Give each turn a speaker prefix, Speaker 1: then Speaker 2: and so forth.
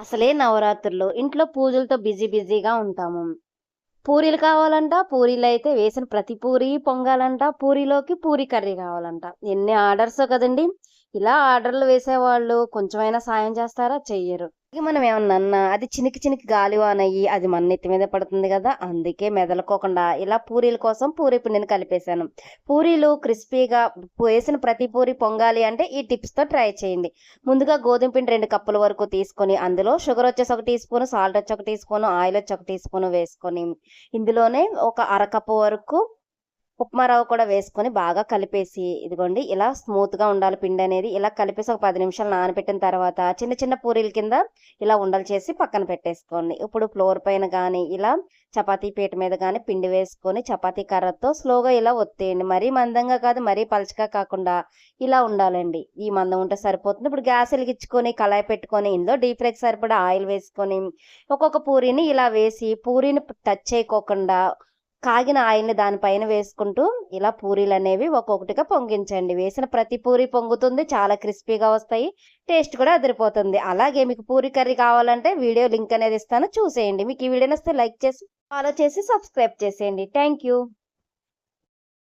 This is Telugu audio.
Speaker 1: అసలే నవరాత్రులు. ఇంట్లో పూజలతో బిజీ బిజీగా ఉంటాము. పూరీలు కావాలంట పూరీలు అయితే వేసిన ప్రతి పూరి పొంగాలంట పూరీలోకి పూరి కర్రీ కావాలంట. ఎన్ని ఆర్డర్స్ కదండి. ఇలా ఆర్డర్లు వేసేవాళ్ళు కొంచెమైనా సాయం చేస్తారా? చెయ్యరు. ఇక మనం ఏమన్నా అన్నా అది చినికి చినికి గాలివాన్ అయ్యి అది మన నెత్తి మీద పడుతుంది కదా అందుకే మెదలుకోకుండా ఇలా పూరీల కోసం పూరీ పిండిని కలిపేశాను. పూరీలు క్రిస్పీగా వేసిన ప్రతి పూరి పొంగాలి అంటే ఈ టిప్స్తో ట్రై చేయండి. ముందుగా గోధుమ పిండి రెండు కప్పుల వరకు తీసుకొని అందులో షుగర్ వచ్చేసి ఒక టీ స్పూన్ సాల్ట్ వచ్చి ఒక టీ స్పూన్ ఆయిల్ వచ్చి ఒక టీ స్పూన్ వేసుకొని ఇందులోనే ఒక అరకప్పు వరకు ఉప్మా రవ్వ కూడా వేసుకొని బాగా కలిపేసి ఇదిగోండి ఇలా స్మూత్గా ఉండాలి పిండి అనేది. ఇలా కలిపేసి ఒక పది నిమిషాలు నానబెట్టిన తర్వాత చిన్న చిన్న పూరీల కింద ఇలా ఉండలు చేసి పక్కన పెట్టేసుకోండి. ఇప్పుడు ఫ్లోర్ పైన కానీ ఇలా చపాతీ పీట మీద కానీ పిండి వేసుకొని చపాతీ కర్రతో స్లోగా ఇలా ఒత్తేయండి. మరీ మందంగా కాదు మరీ పలచగా కాకుండా ఇలా ఉండాలండి. ఈ మందం ఉంటే సరిపోతుంది. ఇప్పుడు గ్యాస్ వెలిగించుకొని కళాయి పెట్టుకొని ఇందులో డీప్ ఫ్రైకి సరిపడా ఆయిల్ వేసుకొని ఒక్కొక్క పూరీని ఇలా వేసి పూరీని టచ్ చేయకోకుండా కాగిన ఆయిల్ని దానిపైన వేసుకుంటూ ఇలా పూరీలు అనేవి ఒక్కొక్కటిగా పొంగించండి. వేసిన ప్రతి పూరి పొంగుతుంది చాలా క్రిస్పీగా వస్తాయి టేస్ట్ కూడా అదిరిపోతుంది. అలాగే మీకు పూరి కర్రీ కావాలంటే వీడియో లింక్ అనేది ఇస్తాను చూసేయండి. మీకు ఈ వీడియో నస్తే లైక్ చేసి ఫాలో చేసి సబ్స్క్రైబ్ చేసేయండి. Thank you